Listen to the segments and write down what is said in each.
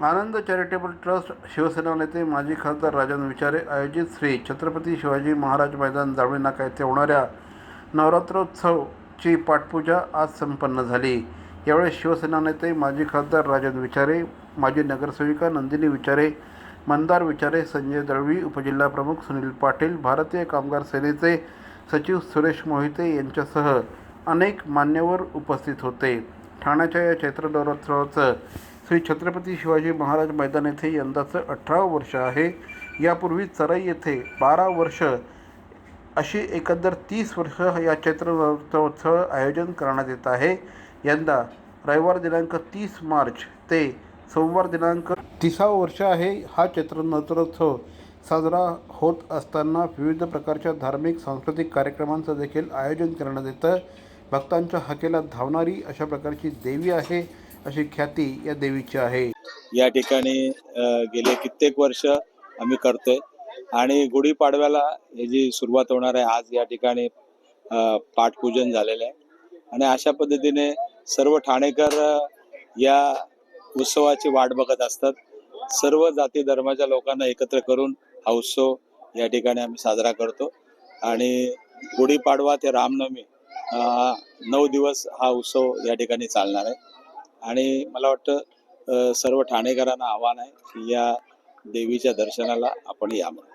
आनंद charitable trust Shiv Sena नेते माजी खासदार राजन विचारे आयोजित श्री छत्रपती शिवाजी महाराज मैदान जावळी नाका येथे होणाऱ्या नवरात्रोत्सवची पाठपूजा आज संपन्न झाली. यावेळी शिवसेना नेते माजी खासदार राजन विचारे माजी नगरसेविका नंदिनी विचारे मंदार विचारे संजय दळवी उपजिल्हा प्रमुख सुनील पाटील भारतीय कामगार सेनेचे सचिव सुरेश मोहिते यांच्यासह अनेक मान्यवर उपस्थित होते. ठाण्याच्या या चैत्र नवरात्रोत्सवाचं श्री छत्रपती शिवाजी महाराज मैदान येथे यंदाचं अठरावं वर्ष आहे. यापूर्वी चराई येथे बारा वर्ष अशी एकंदर तीस वर्ष या चैत्र नवरात्रोत्सव आयोजन करण्यात येत आहे. यंदा रविवार दिनांक तीस मार्च ते सोमवार दिनांक तिसावं वर्ष आहे. हा चैत्र नवरात्रोत्सव साजरा होत असताना विविध प्रकारच्या धार्मिक सांस्कृतिक कार्यक्रमांचं देखील आयोजन करण्यात येतं. भक्तांच्या हकेला धावणारी अशा प्रकारची देवी आहे. अशी ख्याती या देवीची आहे. या ठिकाणी गेले कित्येक वर्ष आम्ही करतोय. आणि गुढीपाडव्याला हे जी सुरुवात होणार आहे आज या ठिकाणी पाठपूजन झालेलं आहे. आणि अशा पद्धतीने सर्व ठाणेकर या उत्सवाची वाट बघत असतात. सर्व जाती धर्माच्या लोकांना एकत्र करून हा उत्सव या ठिकाणी आम्ही साजरा करतो. आणि गुढीपाडवा ते रामनवमी नऊ दिवस हा उत्सव या ठिकाणी चालणार आहे. आणि मला वाटतं सर्व ठाणेकरांना आव्हान आहे की या देवीच्या दर्शनाला आपण यावं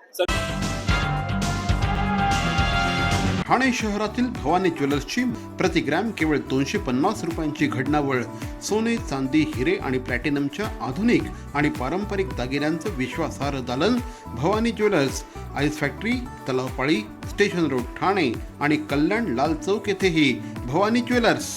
ठाणे शहरातील भवानी ज्वेलर्सची प्रति ग्रॅम केवळ दोनशे पन्नास रुपयांची घडणावळ सोने चांदी हिरे आणि प्लॅटिनमच्या आधुनिक आणि पारंपरिक दागिन्यांचं विश्वासार्ह दालन Bhavani jewellers ice factory Talavpali station road Thane आणि कल्याण लाल चौक येथेही भवानी ज्वेलर्स.